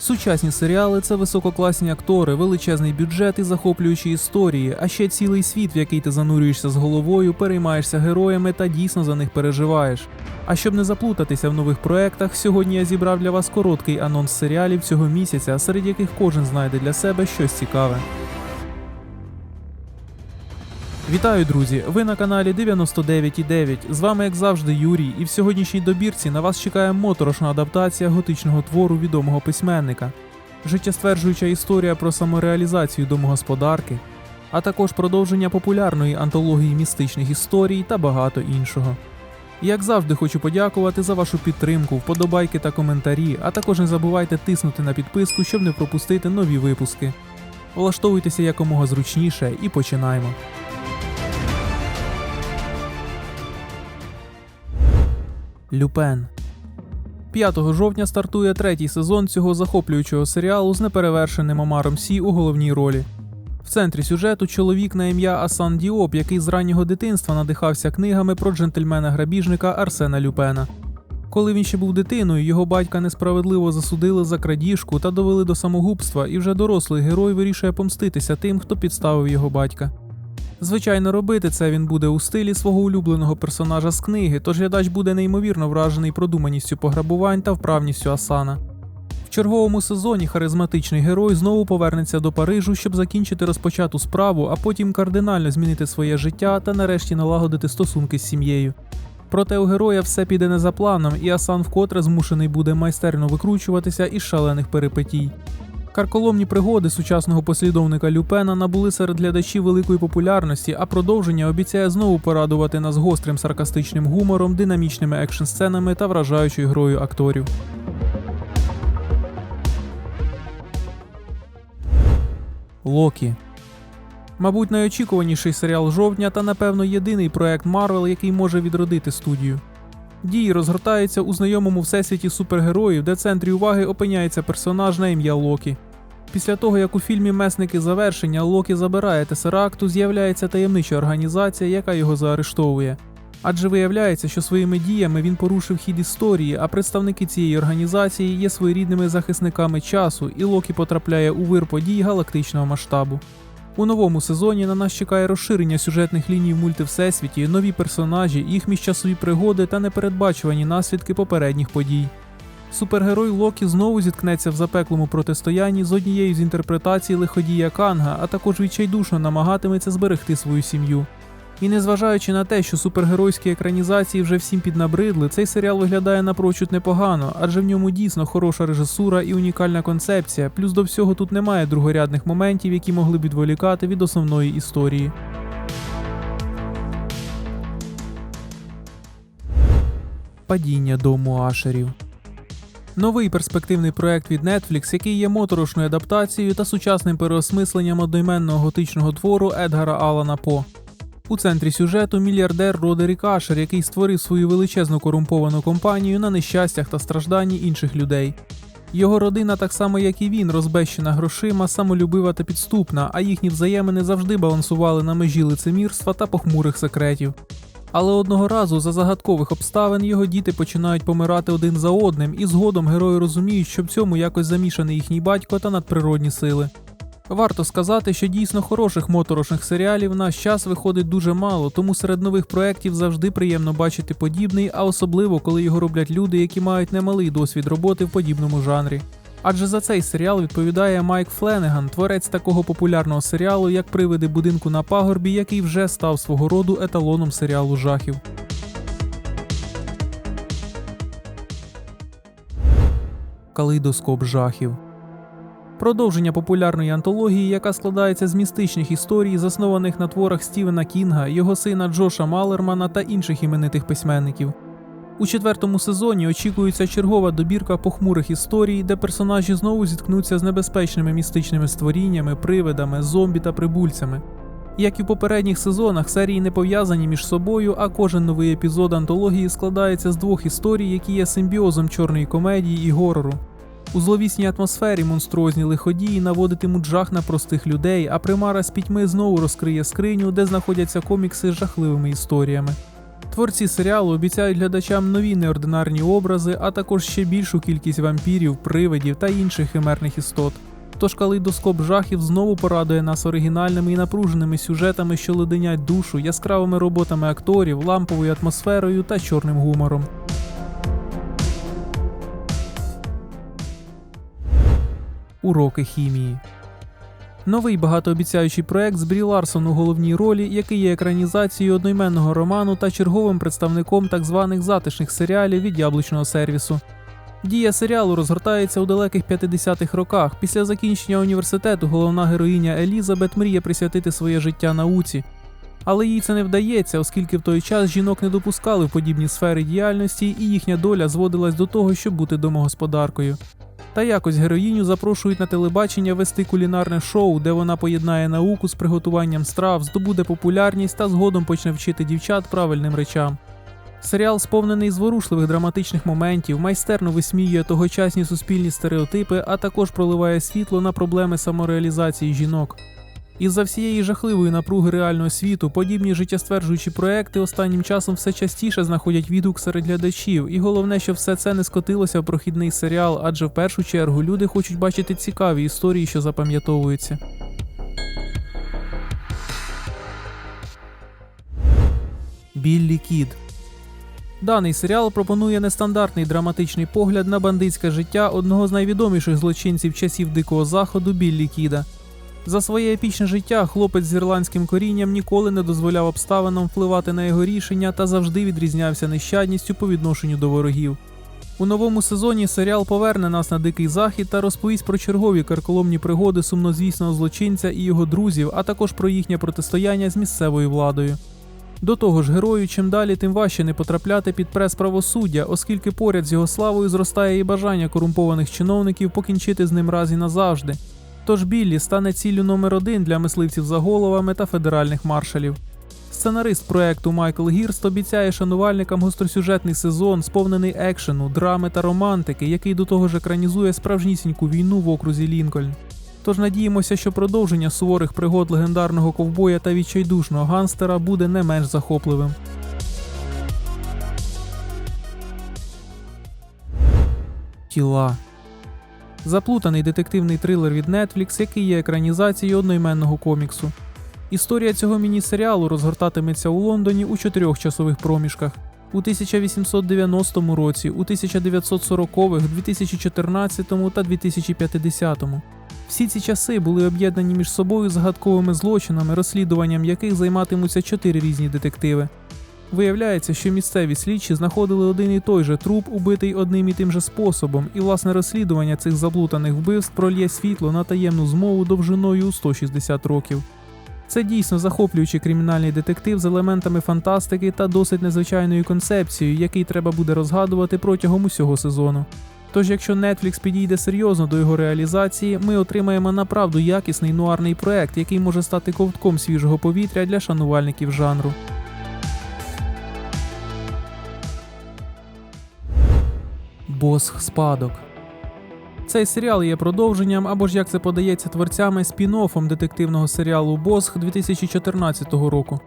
Сучасні серіали це висококласні актори, величезний бюджет і захоплюючі історії, а ще цілий світ, в який ти занурюєшся з головою, переймаєшся героями та дійсно за них переживаєш. А щоб не заплутатися в нових проектах, сьогодні я зібрав для вас короткий анонс серіалів цього місяця, серед яких кожен знайде для себе щось цікаве. Вітаю, друзі! Ви на каналі 99.9. З вами, як завжди, Юрій, і в сьогоднішній добірці на вас чекає моторошна адаптація готичного твору відомого письменника, життєстверджуюча історія про самореалізацію домогосподарки, а також продовження популярної антології містичних історій та багато іншого. Як завжди, хочу подякувати за вашу підтримку, вподобайки та коментарі, а також не забувайте тиснути на підписку, щоб не пропустити нові випуски. Влаштовуйтеся якомога зручніше і починаємо. Люпен. 5 жовтня стартує третій сезон цього захоплюючого серіалу з неперевершеним Омаром Сі у головній ролі. В центрі сюжету чоловік на ім'я Асан Діоп, який з раннього дитинства надихався книгами про джентльмена-грабіжника Арсена Люпена. Коли він ще був дитиною, його батька несправедливо засудили за крадіжку та довели до самогубства, і вже дорослий герой вирішує помститися тим, хто підставив його батька. Звичайно, робити це він буде у стилі свого улюбленого персонажа з книги, тож глядач буде неймовірно вражений продуманістю пограбувань та вправністю Асана. В черговому сезоні харизматичний герой знову повернеться до Парижу, щоб закінчити розпочату справу, а потім кардинально змінити своє життя та нарешті налагодити стосунки з сім'єю. Проте у героя все піде не за планом, і Асан вкотре змушений буде майстерно викручуватися із шалених перипетій. Карколомні пригоди сучасного послідовника Люпена набули серед глядачів великої популярності, а продовження обіцяє знову порадувати нас гострим саркастичним гумором, динамічними екшн-сценами та вражаючою грою акторів. Локі Мабуть, найочікуваніший серіал жовтня та, напевно, єдиний проект Марвел, який може відродити студію. Дії розгортаються у знайомому всесвіті супергероїв, де в центрі уваги опиняється персонаж на ім'я Локі. Після того, як у фільмі Месники завершення Локі забирає Тесеракту, з'являється таємнича організація, яка його заарештовує. Адже виявляється, що своїми діями він порушив хід історії, а представники цієї організації є своєрідними захисниками часу, і Локі потрапляє у вир подій галактичного масштабу. У новому сезоні на нас чекає розширення сюжетних ліній в мультивсесвіті, нові персонажі, їх міжчасові пригоди та непередбачувані наслідки попередніх подій. Супергерой Локі знову зіткнеться в запеклому протистоянні з однією з інтерпретацій лиходія Канга, а також відчайдушно намагатиметься зберегти свою сім'ю. І незважаючи на те, що супергеройські екранізації вже всім піднабридли, цей серіал виглядає напрочуд непогано, адже в ньому дійсно хороша режисура і унікальна концепція, плюс до всього тут немає другорядних моментів, які могли б відволікати від основної історії. Падіння дому Ашерів Новий перспективний проект від Netflix, який є моторошною адаптацією та сучасним переосмисленням одноіменного готичного твору Едгара Алана По. У центрі сюжету мільярдер Родерік Ашер, який створив свою величезну корумповану компанію на нещастях та стражданні інших людей. Його родина, так само як і він, розбещена грошима, самолюбива та підступна, а їхні взаємини завжди балансували на межі лицемірства та похмурих секретів. Але одного разу за загадкових обставин його діти починають помирати один за одним, і згодом герої розуміють, що в цьому якось замішаний їхній батько та надприродні сили. Варто сказати, що дійсно хороших моторошних серіалів в наш час виходить дуже мало, тому серед нових проєктів завжди приємно бачити подібний, а особливо коли його роблять люди, які мають немалий досвід роботи в подібному жанрі. Адже за цей серіал відповідає Майк Фленеган, творець такого популярного серіалу, як Привиди будинку на пагорбі, який вже став свого роду еталоном серіалу жахів. Калейдоскоп жахів. Продовження популярної антології, яка складається з містичних історій, заснованих на творах Стівена Кінга, його сина Джоша Малермана та інших іменитих письменників. У четвертому сезоні очікується чергова добірка похмурих історій, де персонажі знову зіткнуться з небезпечними містичними створіннями, привидами, зомбі та прибульцями. Як і в попередніх сезонах, серії не пов'язані між собою, а кожен новий епізод антології складається з двох історій, які є симбіозом чорної комедії і горору. У зловісній атмосфері монструозні лиходії наводитимуть жах на простих людей, а примара з пітьми знову розкриє скриню, де знаходяться комікси з жахливими історіями. Творці серіалу обіцяють глядачам нові неординарні образи, а також ще більшу кількість вампірів, привидів та інших химерних істот. Тож калейдоскоп жахів знову порадує нас оригінальними і напруженими сюжетами, що леденять душу, яскравими роботами акторів, ламповою атмосферою та чорним гумором. Уроки хімії. Новий багатообіцяючий проект з Брі Ларсон у головній ролі, який є екранізацією одноіменного роману та черговим представником так званих затишних серіалів від яблучного сервісу. Дія серіалу розгортається у далеких 50-х роках. Після закінчення університету головна героїня Елізабет мріє присвятити своє життя науці. Але їй це не вдається, оскільки в той час жінок не допускали в подібні сфери діяльності, і їхня доля зводилась до того, щоб бути домогосподаркою. Та якось героїню запрошують на телебачення вести кулінарне шоу, де вона поєднає науку з приготуванням страв, здобуде популярність та згодом почне вчити дівчат правильним речам. Серіал сповнений зворушливих драматичних моментів, майстерно висміює тогочасні суспільні стереотипи, а також проливає світло на проблеми самореалізації жінок. Із-за всієї жахливої напруги реального світу подібні життєстверджуючі проекти останнім часом все частіше знаходять відгук серед глядачів, і головне, що все це не скотилося в прохідний серіал, адже в першу чергу люди хочуть бачити цікаві історії, що запам'ятовуються. Біллі Кід Даний серіал пропонує нестандартний драматичний погляд на бандитське життя одного з найвідоміших злочинців часів Дикого Заходу Біллі Кіда. За своє епічне життя хлопець з ірландським корінням ніколи не дозволяв обставинам впливати на його рішення та завжди відрізнявся нещадністю по відношенню до ворогів. У новому сезоні серіал поверне нас на дикий захід та розповість про чергові карколомні пригоди сумнозвісного злочинця і його друзів, а також про їхнє протистояння з місцевою владою. До того ж, герою чим далі, тим важче не потрапляти під прес правосуддя, оскільки поряд з його славою зростає і бажання корумпованих чиновників покінчити з ним раз і назавжди. Тож Біллі стане ціллю номер один для мисливців за головами та федеральних маршалів. Сценарист проекту Майкл Гірст обіцяє шанувальникам гостросюжетний сезон, сповнений екшену, драми та романтики, який до того ж екранізує справжнісіньку війну в окрузі Лінкольн. Тож надіємося, що продовження суворих пригод легендарного ковбоя та відчайдушного ганстера буде не менш захопливим. Тіла Заплутаний детективний трилер від Netflix, який є екранізацією одноіменного коміксу. Історія цього міні-серіалу розгортатиметься у Лондоні у чотирьох часових проміжках у 1890 році, у 1940-х, 2014 та 2050. Всі ці часи були об'єднані між собою загадковими злочинами, розслідуванням яких займатимуться чотири різні детективи. Виявляється, що місцеві слідчі знаходили один і той же труп, убитий одним і тим же способом, і власне розслідування цих заплутаних вбивств прольє світло на таємну змову довжиною у 160 років. Це дійсно захоплюючий кримінальний детектив з елементами фантастики та досить незвичайною концепцією, який треба буде розгадувати протягом усього сезону. Тож, якщо Netflix підійде серйозно до його реалізації, ми отримаємо направду якісний нуарний проект, який може стати ковтком свіжого повітря для шанувальників жанру. Босх спадок. Цей серіал є продовженням, або ж як це подається творцями спін-оффом детективного серіалу Босх 2014 року.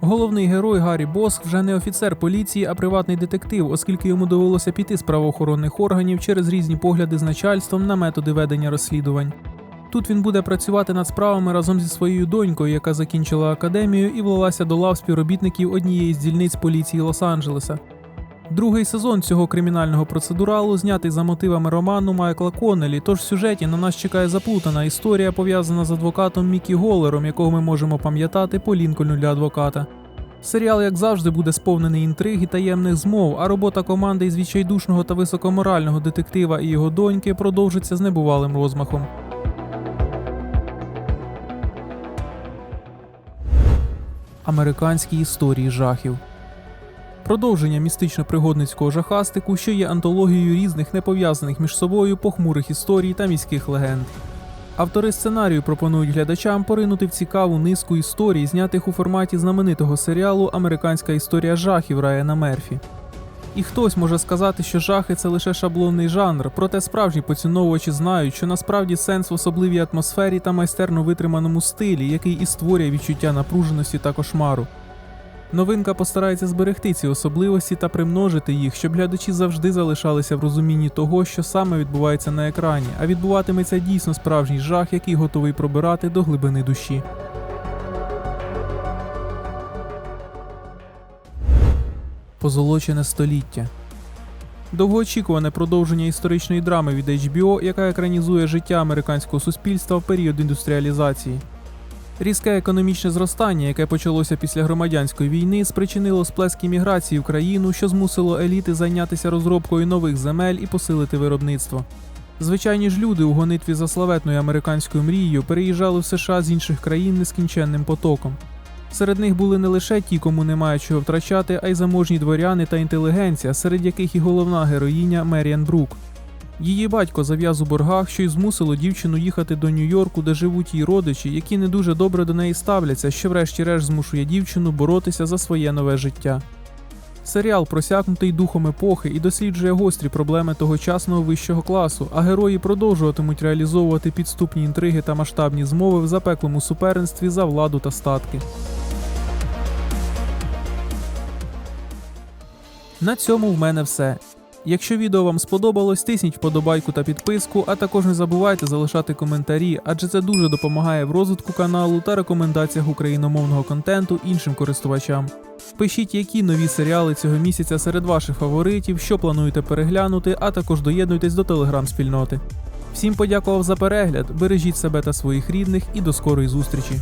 Головний герой Гаррі Босх вже не офіцер поліції, а приватний детектив, оскільки йому довелося піти з правоохоронних органів через різні погляди з начальством на методи ведення розслідувань. Тут він буде працювати над справами разом зі своєю донькою, яка закінчила академію і влилася до лав співробітників однієї з дільниць поліції Лос-Анджелеса. Другий сезон цього кримінального процедуралу знятий за мотивами роману Майкла Коннелі, тож в сюжеті на нас чекає заплутана історія, пов'язана з адвокатом Мікі Голлером, якого ми можемо пам'ятати по Лінкольну для адвоката. Серіал, як завжди, буде сповнений інтриг і таємних змов, а робота команди із відчайдушного та високоморального детектива і його доньки продовжиться з небувалим розмахом. Американські історії жахів. Продовження містично-пригодницького жахастику, що є антологією різних непов'язаних між собою похмурих історій та міських легенд. Автори сценарію пропонують глядачам поринути в цікаву низку історій, знятих у форматі знаменитого серіалу Американська історія жахів Райана Мерфі. І хтось може сказати, що жахи це лише шаблонний жанр, проте справжні поціновувачі знають, що насправді сенс в особливій атмосфері та майстерно витриманому стилі, який і створює відчуття напруженості та кошмару. Новинка постарається зберегти ці особливості та примножити їх, щоб глядачі завжди залишалися в розумінні того, що саме відбувається на екрані, а відбуватиметься дійсно справжній жах, який готовий пробирати до глибини душі. Позолочене століття. Довгоочікуване продовження історичної драми від HBO, яка екранізує життя американського суспільства в період індустріалізації. Різке економічне зростання, яке почалося після громадянської війни, спричинило сплеск імміграції в країну, що змусило еліти зайнятися розробкою нових земель і посилити виробництво. Звичайні ж люди у гонитві за славетною американською мрією переїжджали в США з інших країн нескінченним потоком. Серед них були не лише ті, кому немає чого втрачати, а й заможні дворяни та інтелігенція, серед яких і головна героїня Меріан Брук. Її батько зав'яз у боргах, що й змусило дівчину їхати до Нью-Йорку, де живуть її родичі, які не дуже добре до неї ставляться, що врешті-решт змушує дівчину боротися за своє нове життя. Серіал просякнутий духом епохи і досліджує гострі проблеми тогочасного вищого класу, а герої продовжуватимуть реалізовувати підступні інтриги та масштабні змови в запеклому суперництві за владу та статки. На цьому в мене все. Якщо відео вам сподобалось, тисніть вподобайку та підписку, а також не забувайте залишати коментарі, адже це дуже допомагає в розвитку каналу та рекомендаціях україномовного контенту іншим користувачам. Пишіть, які нові серіали цього місяця серед ваших фаворитів, що плануєте переглянути, а також доєднуйтесь до телеграм-спільноти. Всім подякував за перегляд, бережіть себе та своїх рідних і до скорої зустрічі!